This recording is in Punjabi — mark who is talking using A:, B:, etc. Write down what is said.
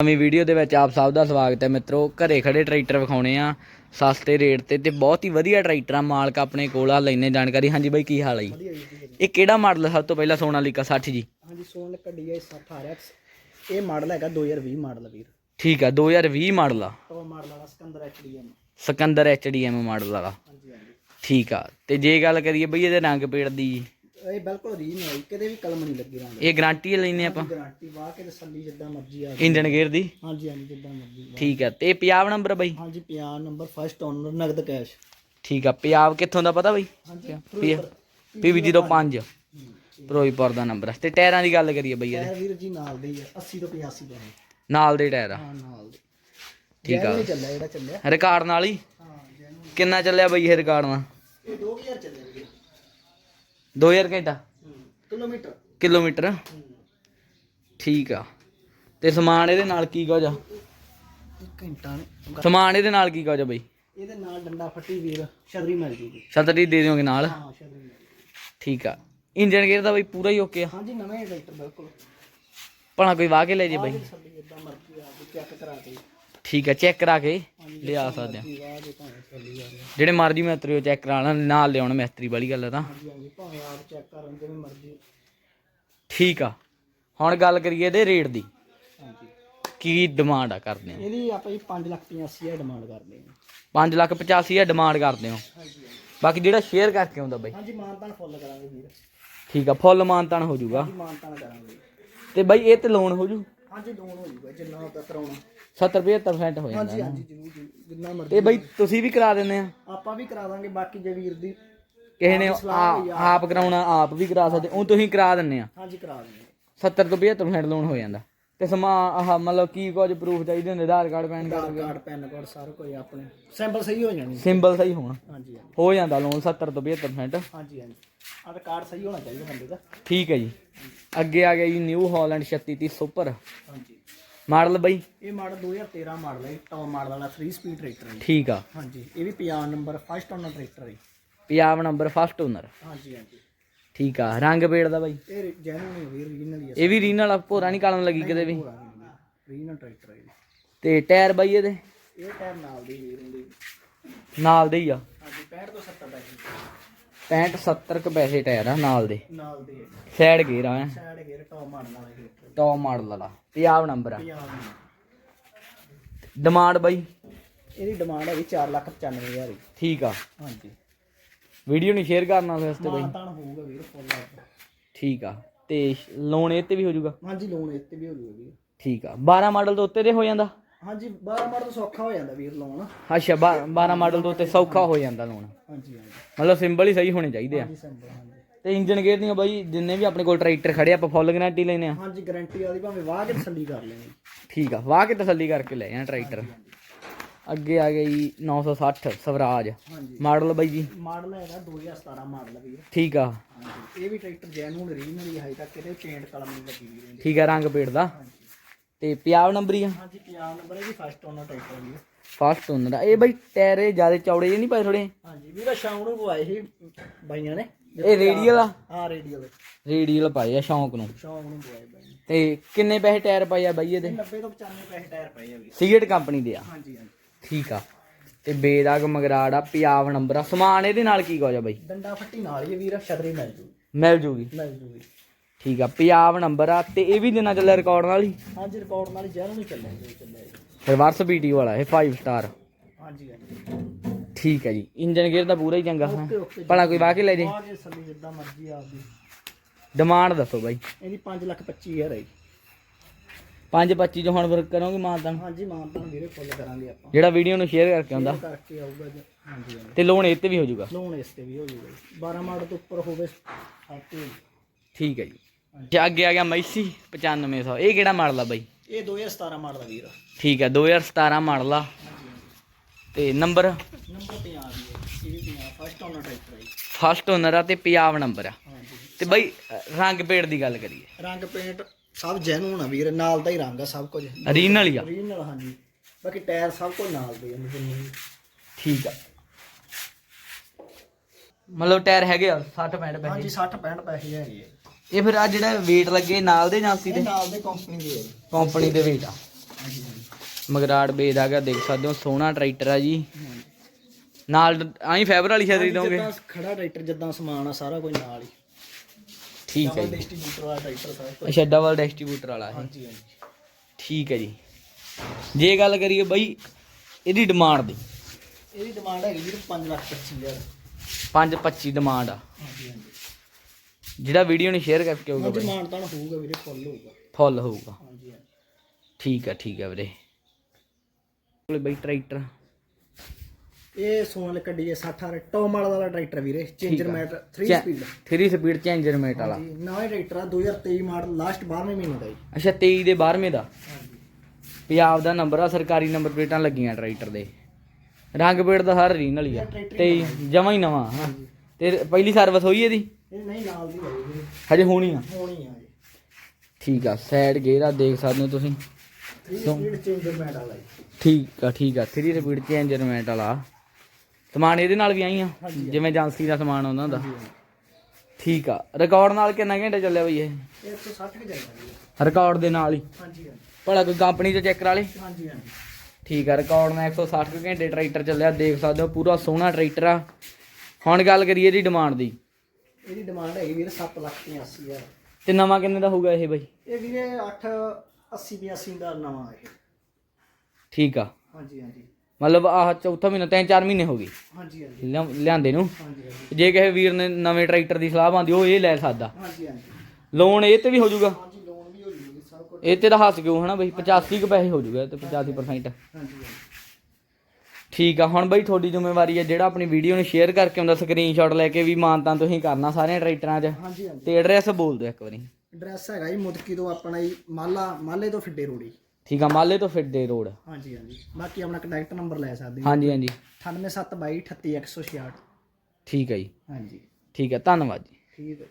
A: ਨਵੀਂ ਵੀਡੀਓ ਦੇ ਵਿੱਚ ਆਪ ਸਭ ਦਾ ਸਵਾਗਤ ਹੈ ਮਿੱਤਰੋ ਘਰੇ ਖੜੇ ਟਰੈਕਟਰ ਵਿਖਾਉਣੇ ਆ ਸਸਤੇ ਰੇਟ ਤੇ ਤੇ ਬਹੁਤ ਹੀ ਵਧੀਆ ਟਰੈਕਟਰ ਆ ਮਾਲਕ ਆਪਣੇ ਕੋਲ ਆ ਲੈਨੇ ਜਾਣਕਾਰੀ। ਹਾਂਜੀ ਬਾਈ ਕੀ ਹਾਲ ਹੈ ਜੀ। ਇਹ ਕਿਹੜਾ ਮਾਡਲ ਸਭ ਤੋਂ ਪਹਿਲਾਂ ਸੋਨਾਲੀਕਾ 60 ਜੀ?
B: ਹਾਂਜੀ ਸੋਨ ਕੱਢੀ ਹੈ 60 RX ਇਹ ਮਾਡਲ ਹੈਗਾ 2020 ਮਾਡਲ ਵੀਰ।
A: ਠੀਕ ਆ 2020 ਮਾਡਲ ਆ।
B: ਟੋ ਮਾਡਲ ਵਾਲਾ Sikander HDM
A: Sikander HDM model ਵਾਲਾ।
B: ਹਾਂਜੀ ਹਾਂਜੀ।
A: ਠੀਕ ਆ ਤੇ ਜੇ ਗੱਲ ਕਰੀਏ ਬਈ ਇਹਦੇ ਰੰਗ ਪੇੜ ਦੀ
B: ਇਹ ਬਿਲਕੁਲ ਰੀ ਨਹੀਂ ਆਈ ਕਿਤੇ ਵੀ ਕਲਮ ਨਹੀਂ ਲੱਗੀ ਰੰਗ।
A: ਇਹ ਗਾਰੰਟੀ ਲੈਨੇ ਆਪਾਂ।
B: ਗਾਰੰਟੀ ਵਾਹ ਕੇ ਤਸੱਲੀ ਜਿੱਦਾਂ ਮਰਜ਼ੀ ਆ
A: ਇੰਜਨ ਗੇਅਰ ਦੀ?
B: ਹਾਂਜੀ ਹਾਂਜੀ ਜਿੱਦਾਂ ਮਰਜ਼ੀ ਵਾਹ।
A: ਠੀਕ ਆ ਤੇ ਪੰਜਾਬ ਨੰਬਰ ਬਈ?
B: ਹਾਂਜੀ ਪਿਆਰ ਨੰਬਰ ਫਸਟ ਓਨਰ ਨਗਦ ਕੈਸ਼
A: ਠੀਕ ਆ ਪੰਜਾਬ ਕਿੱਥੋਂ ਦਾ ਪਤਾ ਬਈ?
B: ਹਾਂਜੀ
A: ਪੀਵੀ 05 ਫਿਰੋਜ਼ਪੁਰ ਦਾ ਨੰਬਰ ਤੇ ਟਾਇਰਾਂ ਦੀ ਗੱਲ ਕਰੀਏ ਬਈ ਇਹਦੇ।
B: ਟਾਇਰ ਵੀਰ ਜੀ ਨਾਲ ਦੇ ਹੀ ਆ 80 ਤੋਂ 85 ਦਾ
A: ਨਾਲ ਦੇ ਟਾਇਰ ਆ।
B: ਹਾਂ ਨਾਲ ਦੇ।
A: ਠੀਕ ਆ।
B: ਚੱਲਿਆ ਜਿਹੜਾ ਚੱਲਿਆ।
A: ਰਿਕਾਰਡ ਨਾਲ ਹੀ?
B: ਹਾਂ
A: ਕਿੰਨਾ ਚੱਲਿਆ ਬਈ ਇਹ ਰਿਕਾਰਡ ਨਾਲ?
B: ਇਹ 2000 ਚੱਲਿਆ।
A: 2000 ਘੰਟਾ?
B: ਕਿਲੋਮੀਟਰ।
A: ਕਿਲੋਮੀਟਰ? ਠੀਕ ਆ। ਤੇ ਸਮਾਨ ਇਹਦੇ ਨਾਲ ਕੀ ਕੁਝ ਆ
B: ਘੰਟਾ
A: ਸਮਾਨ ਇਹਦੇ ਨਾਲ ਕੀ ਕੁਝ ਆ ਬਈ?
B: ਇਹਦੇ ਨਾਲ ਡੰਡਾ ਫੱਟੀ ਵੀਰ ਛਤਰੀ ਮਿਲ ਜੂਗੀ।
A: ਛਤਰੀ ਦੇ ਦਿਓਗੇ ਨਾਲ?
B: ਹਾਂ ਛਤਰੀ ਮਿਲ ਜੂਗੀ।
A: ਠੀਕ ਆ। ਇੰਜਨ ਗੇਅਰ ਦਾ ਬਈ ਪੂਰਾ ਹੀ ਓਕੇ ਆ।
B: ਹਾਂਜੀ ਨਵੇਂ ਟਰੈਕਟਰ ਬਿਲਕੁਲ।
A: ਭਲਾ ਕੋਈ ਵਾਹ ਕੇ ਲੈ ਜੇ ਬਈ।
B: ਸਾਡੀ ਇਦਾਂ ਮਰਜ਼ੀ ਆ ਕੇ ਚੈੱਕ ਕਰਾ ਕੇ।
A: ਠੀਕ ਆ ਚੈੱਕ ਕਰਾ ਕੇ ਲਿਆ ਸਕਦੇ ਆ।
B: ਦੇ
A: ਜਿਹੜੇ ਮਰਜ਼ੀ ਮਿਸਤਰੀ ਚੈੱਕ ਕਰਾ ਲੈਣ ਨਾਲ ਲਿਆਉਣ ਮਿਸਤਰੀ ਵਾਲੀ ਗੱਲ ਆ ਤਾਂ।
B: ਹਾਂਜੀ ਹਾਂਜੀ ਭਾਵੇਂ ਆਪ ਚੈੱਕ ਕਰਨ ਜਿਵੇਂ ਮਰਜ਼ੀ
A: ਠੀਕ ਆ। ਹੁਣ ਗੱਲ ਕਰੀਏ ਇਹਦੇ ਰੇਟ ਦੀ। ਕੀ ਡਿਮਾਂਡ ਆ ਕਰਦੇ ਆ?
B: ਇਹਦੀ ਆਪਾਂ ਜੀ 5 ਲੱਖ 85 ਹਜ਼ਾਰ ਡਿਮਾਂਡ ਕਰਦੇ ਹਾਂ
A: 5 ਲੱਖ 85 ਹਜ਼ਾਰ ਡਿਮਾਂਡ ਕਰਦੇ ਹੋ। ਬਾਕੀ ਜਿਹੜਾ ਸ਼ੇਅਰ ਕਰਕੇ ਆਉਂਦਾ ਬਈ।
B: ਹਾਂਜੀ ਮਾਨਤਾਨ ਫੁੱਲ ਕਰਾਂਗੇ ਵੀਰ।
A: ਠੀਕ ਆ ਫੁੱਲ ਮਾਨਤਾਨ ਹੋ ਜਾਊਗਾ।
B: ਮਾਨਤਾਨ ਕਰਾਂਗੇ।
A: ਤੇ ਬਾਈ ਇਹ ਤੇ ਲੋਨ ਹੋ ਜੂ?
B: ਹਾਂਜੀ ਲੋਨ ਹੋ ਜਾਊਗਾ ਜਿੰਨਾ ਉਹਦਾ ਕਰਾਉਣਾ।
A: 70 75% ਹੋ ਜਾਂਦਾ
B: ਹਾਂਜੀ ਹਾਂਜੀ ਜ਼ਰੂਰ ਜਿੰਨਾ ਮਰਜ਼ੀ
A: ਤੇ ਬਾਈ ਤੁਸੀਂ ਵੀ ਕਰਾ ਦਿੰਦੇ ਆ।
B: ਆਪਾਂ ਵੀ ਕਰਾ ਦਾਂਗੇ ਬਾਕੀ ਜੇ ਵੀਰ ਦੀ
A: ਕਿਸੇ ਨੇ ਆ- ਆਪ ਕਰਾਉਣਾ ਆਪ ਵੀ ਕਰਾ ਸਕਦੇ। ਉਹ ਤੁਸੀਂ ਕਰਾ ਦਿੰਦੇ ਆ।
B: ਹਾਂਜੀ ਕਰਾ ਦਾਂਗੇ
A: 70 ਤੋਂ 75% ਲੋਨ ਹੋ ਜਾਂਦਾ। ਤੇ ਸਮਾ ਆਹ ਮਤਲਬ ਕੀ ਕੁਝ ਪ੍ਰੂਫ ਚਾਹੀਦੇ ਹੁੰਦੇ? Aadhaar card PAN card?
B: Aadhaar card PAN card ਸਾਰਾ ਕੁਝ ਆਪਣੇ। ਸੈਂਪਲ ਸਹੀ ਹੋ ਜਾਣੀ।
A: ਸਿੰਬਲ ਸਹੀ ਹੋਣਾ।
B: ਹਾਂਜੀ ਹਾਂਜੀ।
A: ਹੋ ਜਾਂਦਾ ਲੋਨ 70 ਤੋਂ 75%
B: ਹਾਂਜੀ ਹਾਂਜੀ। ਆਹ ਕਾਰਡ ਸਹੀ ਹੋਣਾ ਚਾਹੀਦਾ ਬੰਦੇ ਦਾ।
A: ਠੀਕ ਹੈ ਜੀ। ਅੱਗੇ ਆ ਗਿਆ ਜੀ ਨਿਊ ਹਾਲੈਂਡ 3630 ਸੁਪਰ।
B: ਹਾਂਜੀ।
A: ਮਾਡਲ ਬਾਈ?
B: ਇਹ ਮਾਡਲ 2013 ਮਾਡਲ ਹੈ ਟੌਪ ਮਾਡਲ ਵਾਲਾ 3 ਸਪੀਡ ਟਰੈਕਟਰ ਹੈ
A: ਠੀਕ ਆ।
B: ਹਾਂਜੀ ਇਹ ਵੀ Punjab number first owner tractor ਹੈ
A: ਪੰਜਾਬ ਨੰਬਰ ਫਸਟ ਓਨਰ
B: ਹਾਂਜੀ ਹਾਂਜੀ।
A: ਠੀਕ ਆ ਰੰਗ ਪੇੜ ਦਾ ਬਾਈ?
B: ਇਹ ਜੈਨੂਨ ਵੀ ਰੀਜਨਲ ਹੀ ਹੈ।
A: ਇਹ ਵੀ ਰੀਨਲ ਆ ਭੋਰਾ ਨਹੀਂ ਕਾਲਮ ਲੱਗੀ ਕਿਤੇ ਵੀ?
B: ਰੀਜਨਲ ਟਰੈਕਟਰ ਹੈ।
A: ਤੇ ਟਾਇਰ ਬਾਈ ਇਹਦੇ?
B: ਇਹ ਟਾਇਰ ਨਾਲ ਦੀ ਵੀਰ ਹੁੰਦੀ
A: ਨਾਲ ਦੇ ਹੀ ਆ।
B: ਹਾਂਜੀ 65 ਤੋਂ 70 ਪੈਸੇ।
A: 65 70 ਕ ਪੈਸੇ ਟਾਇਰ ਆ ਨਾਲ ਦੇ।
B: ਨਾਲ ਦੀ
A: ਸਾਈਡ ਗੇਅਰ ਆ
B: ਸਾਈਡ ਗੇਅਰ ਟੌਪ ਮਾਡਲ ਵਾਲਾ
A: ਟੌਪ ਮਾਡਲ ਵਾਲਾ। ਪੰਜਾਬ ਨੰਬਰ ਆ।
B: ਪੰਜਾਬ ਨੂੰ
A: ਡਿਮਾਂਡ ਬਾਈ?
B: ਇਹਦੀ ਡਿਮਾਂਡ ਹੈਗੀ 495000 ਦੀ।
A: ਠੀਕ ਆ।
B: ਹਾਂਜੀ।
A: ਵੀਡੀਓ ਨਹੀਂ ਸ਼ੇਅਰ ਕਰਨਾ ਫਿਰ ਤੇ ਬਾਈ।
B: ਮਾਨਤਾਨ ਹੋਊਗਾ ਵੀਰ ਫੁੱਲ
A: ਠੀਕ ਆ। ਤੇ ਲੋਨ ਇਹ ਤੇ ਵੀ ਹੋ ਜਾਊਗਾ?
B: ਹਾਂਜੀ ਲੋਨ ਇੱਥੇ ਵੀ ਹੋ ਵੀਰ।
A: ਠੀਕ ਆ। 12 ਮਾਡਲ ਤੋਂ ਉੱਤੇ ਦੇ ਹੋ ਜਾਂਦਾ?
B: ਹਾਂਜੀ 12 ਮਾਡਲ ਸੌਖਾ ਹੋ ਜਾਂਦਾ ਵੀਰ ਲੋਨ
A: ਅੱਛਾ 12 ਮਾਡਲ ਤੋਂ ਉੱਤੇ ਸੌਖਾ ਹੋ ਜਾਂਦਾ ਲੋਨ
B: ਹਾਂਜੀ ਹਾਂਜੀ।
A: ਮਤਲਬ ਸਿੰਬਲ ਹੀ ਸਹੀ ਹੋਣੇ ਚਾਹੀਦੇ ਆ।
B: ਹਾਂਜੀ ਸਿੰਪਲ ਹਾਂਜੀ।
A: ਤੇ ਇੰਜਨ ਗੇਅਰ ਦੀਆਂ ਬਾਈ ਜਿੰਨੇ ਵੀ ਆਪਣੇ ਕੋਲ ਟਰੈਕਟਰ ਖੜੇ ਆਪਾਂ ਫੁੱਲ ਗਾਰੰਟੀ ਲੈਨੇ ਆ।
B: ਹਾਂਜੀ ਗਾਰੰਟੀ ਵਾਲੀ ਭਾਵੇਂ ਵਾਹ ਕੇ ਤਸੱਲੀ ਕਰ ਲੈਣੀ।
A: ਠੀਕ ਆ ਵਾਹ ਕੇ ਤਸੱਲੀ ਕਰਕੇ ਲੈ ਜਾਣਾ ਟਰੈਕਟਰ। ਅੱਗੇ ਆ ਗਿਆ ਜੀ 960 ਸਵਰਾਜ। ਮਾਡਲ ਬਾਈ ਜੀ।
B: ਮਾਡਲ ਹੈਗਾ 2017 ਮਾਡਲ ਵੀਰ
A: ਠੀਕ ਆ।
B: ਇਹ ਵੀ ਟਰੈਕਟਰ ਜੈਨੂਨ ਰੀਜਨਲ ਹੀ ਹੈ ਤੱਕ ਇਹਦੇ ਪੇਂਟ ਕਲਮ ਨਹੀਂ ਲੱਗੀ ਇਹਦੀ।
A: ਠੀਕ ਆ ਰੰਗ ਪੇੜ ਦਾ। ਤੇ ਪੰਜਾਬ ਨੰਬਰ ਹੀ ਆ।
B: ਹਾਂਜੀ ਪੰਜਾਬ ਨੰਬਰ ਹੈ ਜੀ ਫਸਟ ਓਨਰ ਟਰੈਕਟਰ ਵੀਰ
A: ਫਸਟ ਓਨਰ ਇਹ ਬਾਈ ਟਾਇਰ ਜ਼ਿਆਦਾ ਚੌੜੇ ਨਹੀਂ ਪਾਏ ਥੋੜੇ
B: ਹਾਂਜੀ ਵੀਰ ਸ਼ਾਮ ਨੂੰ ਪਵਾਏ ਸੀ ਬਾਈਆਂ ਨੇ।
A: ਇਹ ਰੇਡੀਅਲ ਆ
B: ਹਾਂ ਰੇਡੀਅਲ
A: ਰੇਡੀਅਲ ਪਾਏ ਆ ਸ਼ੌਂਕ ਨੂੰ।
B: ਸ਼ਾਮ ਨੂੰ ਪਵਾਏ ਬਾਈ
A: ਤੇ ਕਿੰਨੇ ਪੈਸੇ ਟਾਇਰ ਪਾਏ ਆ ਬਾਈ ਇਹਦੇ?
B: 90 ਤੋਂ 95 ਪੈਸੇ ਟਾਇਰ ਪਏ ਆ
A: ਸੀਏਟ ਕੰਪਨੀ ਦੇ ਆ?
B: ਹਾਂਜੀ ਹਾਂਜੀ।
A: ਠੀਕ ਆ। ਤੇ ਬੇਦਾਗ ਮਗਰਾੜ ਆ ਪੰਜਾਬ ਨੰਬਰ ਆ। ਸਮਾਨ ਇਹਦੇ ਨਾਲ ਕੀ ਆ ਬਾਈ?
B: ਡੰਡਾ ਫੱਟੀ ਨਾਲ ਹੀ ਵੀਰ ਛਤਰੀ ਮਿਲ ਜੂ
A: ਮਿਲ ਜੂਗੀ।
B: ਮਿਲ ਜੂਗੀ।
A: ਠੀਕ ਆ ਪੰਜਾਬ ਨੰਬਰ ਆ ਤੇ ਇਹ ਵੀ ਜਿੰਨਾ ਚੱਲਿਆ ਰਿਕਾਰਡ ਨਾਲ ਹੀ?
B: ਹਾਂਜੀ ਰਿਕਾਰਡ ਨਾਲ ਜੈਨੂਨ ਹੀ ਚੱਲਿਆ ਚੱਲਿਆ। ਜੀ
A: ਰਿਵਰਸ ਬੀਟੀ ਵਾਲਾ ਇਹ 5 ਸਟਾਰ
B: ਹਾਂਜੀ ਹਾਂਜੀ।
A: ਠੀਕ ਹੈ ਜੀ। ਇੰਜਨ ਗੇਅਰ ਦਾ ਪੂਰਾ ਹੀ ਚੰਗਾ।
B: ਓਕੇ ਓਕੇ
A: ਭਲਾ ਕੋਈ ਵਾਹ ਕੇ ਲੈ ਜੇ।
B: ਆ ਕੇ ਸੱਲੀ ਜਿੱਦਾਂ ਮਰਜ਼ੀ ਆਪਦੀ।
A: ਡਿਮਾਂਡ ਦੱਸੋ ਬਾਈ।
B: ਇਹਦੀ 5 ਲੱਖ 25000 ਹੈ ਜੀ।
A: 525 ਜੋ ਹੁਣ ਫਿਰ ਕਰੋਗੇ ਮਾਨਤਾਨ?
B: ਹਾਂਜੀ ਮਾਨਤਾਨ ਵੀਰੇ ਫੁੱਲ ਕਰਾਂਗੇ ਆਪਾਂ।
A: ਜਿਹੜਾ ਵੀਡੀਓ ਨੂੰ ਸ਼ੇਅਰ ਕਰਕੇ ਆਉਂਦਾ।
B: ਇਹ ਕਰਕੇ ਆਊਗਾ ਜੀ। ਹਾਂਜੀ ਹਾਂਜੀ।
A: ਤੇ ਲੋਨ ਇਹ ਤੇ ਵੀ ਹੋ ਜਾਊਗਾ।
B: ਲੋਨ ਇਸ ਤੇ ਵੀ ਹੋ ਜੂਗਾ ਜੀ। 12 ਮਾਡਲ ਤੋਂ ਉੱਪਰ ਹੋਵੇ ਤੋਂ।
A: ਠੀਕ ਹੈ ਜੀ। ਜੇ ਅੱਗੇ ਆ ਗਿਆ ਮੈਸੀ 9500 ਇਹ ਕਿਹੜਾ ਮਾਡਲ ਆ ਬਾਈ?
B: ਇਹ 2017 ਮਾਡਲ ਆ ਵੀਰ।
A: ਠੀਕ ਹੈ 2017 ਮਾਡਲ ਆ। ਤੇ ਨੰਬਰ?
B: ਨੰਬਰ 50 ਦੀ ਹੈ ਇਹ ਵੀ 50 ਫਸਟ ਓਨਰ ਟਰੈਕਟਰ ਹੈ ਜੀ।
A: ਫਸਟ ਓਨਰ ਆ ਤੇ ਪੰਜਾਬ ਨੰਬਰ ਆ। ਤੇ ਬਾਈ ਰੰਗ ਪੇੜ ਦੀ ਗੱਲ ਕਰੀਏ।
B: ਰੰਗ ਪੇਂਟ ਸਭ ਜੈਨੂਨ ਆ ਵੀਰ ਨਾਲ ਦਾ ਹੀ ਰੰਗ ਆ ਸਭ ਕੁਝ।
A: ਰੀਨਲ ਹੀ ਆ।
B: ਓਰੀਜਨਲ ਹਾਂਜੀ। ਬਾਕੀ ਟਾਇਰ ਸਭ ਕੁਝ ਨਾਲ ਦੇ ਆ।
A: ਠੀਕ ਆ। ਮਤਲਬ ਟਾਇਰ ਹੈਗੇ ਆ 60 65 ਪੈਸੇ।
B: ਹਾਂਜੀ 60 65 ਪੈਸੇ ਹੈਗੇ ਆ।
A: ਇਹ ਫਿਰ ਆ ਜਿਹੜਾ weight ਲੱਗੇ ਨਾਲ ਦੇ ਜਾਂਸੀ ਦੇ?
B: ਨਾਲ ਦੇ ਕੰਪਨੀ ਦੇ।
A: ਕੰਪਨੀ ਦੇ weight ਆ।
B: ਹਾਂਜੀ।
A: ਮਗਰਾੜ ਬੇਦ ਆ ਗਿਆ ਦੇਖ ਸਕਦੇ ਹੋ ਸੋਹਣਾ ਟਰੈਕਟਰ ਆ ਜੀ। ਨਾਲ ਆਈ ਫਾਈਬਰ ਵਾਲੀ ਛਤਰੀ ਦੋਗੇ
B: ਜਿੱਦਾਂ ਖੜਾ ਟਰੈਕਟਰ ਜਿੱਦਾਂ ਸਮਾਨ ਆ ਸਾਰਾ ਕੁਝ ਨਾਲ ਹੀ।
A: ਠੀਕ ਹੈ ਜੀ।
B: ਡਿਸਟ੍ਰੀਬਿਊਟਰ ਵਾਲਾ ਟਰੈਕਟਰ ਸਾਰਾ ਕੁਝ।
A: ਅੱਛਾ ਡਬਲ ਡਿਸਟ੍ਰੀਬਿਊਟਰ ਵਾਲਾ
B: ਹਾਂਜੀ ਹਾਂਜੀ।
A: ਠੀਕ ਹੈ ਜੀ। ਜੇ ਗੱਲ ਕਰੀਏ ਬਈ ਇਹਦੀ ਡਿਮਾਂਡ ਦੀ।
B: ਇਹਦੀ ਡਿਮਾਂਡ ਹੈਗੀ ਵੀਰ 5 ਲੱਖ 25000
A: 525 ਡਿਮਾਂਡ ਆ।
B: ਹਾਂਜੀ ਹਾਂਜੀ।
A: ਜਿਹੜਾ ਵੀਡੀਓ ਨੂੰ ਸ਼ੇਅਰ ਕਰਕੇ ਹੋਊਗਾ
B: ਡਿਮਾਂਡ ਤਾਂ ਹੋਊਗਾ ਵੀਰੇ ਫੁੱਲ ਹੋਊਗਾ।
A: ਫੁੱਲ ਹੋਊਗਾ।
B: ਹਾਂਜੀ ਹਾਂਜੀ।
A: ਠੀਕ ਆ ਠੀਕ ਆ ਵੀਰੇ। ਕੋਲੇ ਬਈ ਟਰੈਕਟਰ।
B: ਇਹ ਸੋਨਲ ਕੱਢੀ ਹੈ 60 ਆਰ ਟੌਮ ਵਾਲਾ ਵਾਲਾ ਟਰੈਕਟਰ ਵੀਰੇ changer mat 3 speed
A: 3 speed changer mat ਵਾਲਾ।
B: ਨਵਾਂ ਟਰੈਕਟਰ ਆ 2023 ਮਾਡਲ ਲਾਸਟ 12ਵੇਂ ਮਹੀਨੇ ਦਾ ਜੀ।
A: ਅੱਛਾ 23 ਦੇ 12ਵੇਂ ਦਾ? ਪੰਜਾਬ ਦਾ ਨੰਬਰ ਆ ਸਰਕਾਰੀ ਨੰਬਰ ਪਲੇਟਾਂ ਲੱਗੀਆਂ ਟਰੈਕਟਰ ਦੇ। ਰੰਗ ਪੇੜ ਦਾ ਹਰ ਰੀਨਲ ਹੀ ਆ। ਤੇ ਜਮਾ ਹੀ ਨਵਾਂ ਹਾਂ। ਤੇ ਪਹਿਲੀ ਸਰਵਿਸ ਹੋਈ ਇਹਦੀ?
B: ਇਹ ਨਹੀਂ ਨਾਲ ਦੀ ਹੋਈ
A: ਹਜੇ ਹੋਣੀ ਆ?
B: ਹੋਣੀ ਆ ਜੀ।
A: ਠੀਕ ਆ ਸਾਈਡ ਗੇਅਰ ਆ ਦੇਖ ਸਕਦੇ ਹੋ ਤੁਸੀਂ।
B: 3 ਸਪੀਡ ਚੇਂਜਰ ਮੈਟ ਵਾਲਾ ਜੀ।
A: ਠੀਕ ਆ ਠੀਕ ਆ। 3 ਸਪੀਡ ਚੇਂਜਰ ਮੇਟ ਵਾਲਾ। ਸਮਾਨ ਇਹਦੇ ਨਾਲ ਵੀ ਆਈ ਆ? ਜਿਵੇਂ ਏਜੰਸੀ ਦਾ ਸਮਾਨ ਆਉਂਦਾ ਹੁੰਦਾ ਠੀਕ ਆ। ਰਿਕਾਰਡ ਨਾਲ ਕਿੰਨਾ ਘੰਟੇ ਚੱਲਿਆ ਬਈ ਇਹ?
B: ਇਹ 160 ਕੇ ਜਾਏਗਾ ਜੀ
A: ਰਿਕਾਰਡ ਦੇ ਨਾਲ ਹੀ?
B: ਹਾਂਜੀ
A: ਭਲਾ ਕੋਈ ਕੰਪਨੀ ਤੋਂ ਚੈੱਕ ਕਰਾ ਲੇ
B: ਹਾਂਜੀ ਹਾਂਜੀ।
A: ਠੀਕ ਆ ਰਿਕਾਰਡ ਨਾਲ 160 ਕੁ ਘੰਟੇ ਟਰੈਕਟਰ ਚੱਲਿਆ। ਦੇਖ ਸਕਦੇ ਹੋ ਪੂਰਾ ਸੋਹਣਾ ਟਰੈਕਟਰ ਆ। ਹੁਣ ਗੱਲ ਕਰੀਏ ਇਹਦੀ ਡਿਮਾਂਡ ਦੀ।
B: ਇਹਦੀ ਡਿਮਾਂਡ ਹੈਗੀ ਵੀਰੇ 7 ਲੱਖ 85 ਹਜ਼ਾਰ।
A: ਤੇ ਨਵਾਂ ਕਿੰਨੇ ਦਾ ਹੋਊਗਾ ਇਹ ਬਈ?
B: ਇਹ ਵੀਰੇ 8 80 82 ਦਾ ਨਵਾਂ ਇਹ।
A: ਠੀਕ ਆ।
B: ਹਾਂਜੀ ਹਾਂਜੀ।
A: ਮਤਲਬ ਆਹ ਚੌਥਾ ਮਹੀਨਾ ਤਿੰਨ ਚਾਰ ਮਹੀਨੇ ਹੋ ਗਏ।
B: ਹਾਂਜੀ ਹਾਂਜੀ।
A: ਲਿਆ- ਲਿਆਂਦੇ ਨੂੰ।
B: ਹਾਂਜੀ ਹਾਂਜੀ।
A: ਜੇ ਕਿਸੇ ਵੀਰ ਨੇ ਨਵੇਂ ਟਰੈਕਟਰ ਦੀ ਸਲਾਹ ਆਂਦੀ ਉਹ ਇਹ ਲੈ ਸਕਦਾ।
B: ਹਾਂਜੀ ਹਾਂਜੀ।
A: ਲੋਨ ਇਹ ਤੇ ਵੀ ਹੋ ਜਾਊਗਾ?
B: ਹਾਂਜੀ ਲੋਨ ਵੀ ਹੋ ਜੂਗੀ ਸਭ ਕੁਝ
A: ਇਹ ਤੇ ਤਾਂ ਹੱਸ ਕਿਉਂ ਹਨਾ ਬਈ? 85 ਕੁ ਪੈਸੇ ਹੋ ਜਾਊਗਾ ਤੇ 85%
B: ਹਾਂਜੀ ਹਾਂਜੀ।
A: ਠੀਕ ਆ ਹੁਣ ਬਈ ਤੁਹਾਡੀ ਜ਼ਿੰਮੇਵਾਰੀ ਹੈ ਜਿਹੜਾ ਆਪਣੀ ਵੀਡੀਓ ਨੂੰ ਸ਼ੇਅਰ ਕਰਕੇ ਆਉਂਦਾ ਸਕਰੀਨਸ਼ਾਟ ਲੈ ਕੇ ਵੀ ਮਾਨਤਾਂ ਤੁਸੀਂ ਕਰਨਾ ਸਾਰਿਆਂ ਟਰੈਕਟਰਾਂ 'ਚ।
B: ਹਾਂਜੀ ਹਾਂਜੀ।
A: ਤੇ ਐਡਰੈਸ ਬੋਲ ਦਿਓ ਇੱਕ ਵਾਰੀ।
B: ਐਡਰੈਸ ਹੈਗਾ ਜੀ ਮੁਦਕੀ ਤੋਂ ਆਪਣਾ ਜੀ ਮਾਲਾ ਮਾਲੇ ਤੋਂ ਫਿੱਡੇ ਰੋੜੀ।
A: ਠੀਕ ਆ ਮਾਲੇ ਤੋਂ ਫਿੱਡੇ ਰੋਡ
B: ਹਾਂਜੀ ਹਾਂਜੀ। ਬਾਕੀ ਆਪਣਾ ਕੰਟੈਕਟ ਨੰਬਰ ਲੈ ਸਕਦੇ ਹੋ।
A: ਹਾਂਜੀ ਹਾਂਜੀ।
B: 98722 38166
A: ਠੀਕ ਹੈ ਜੀ।
B: ਹਾਂਜੀ।
A: ਠੀਕ ਹੈ ਧੰਨਵਾਦ ਜੀ।
B: ਠੀਕ ਹੈ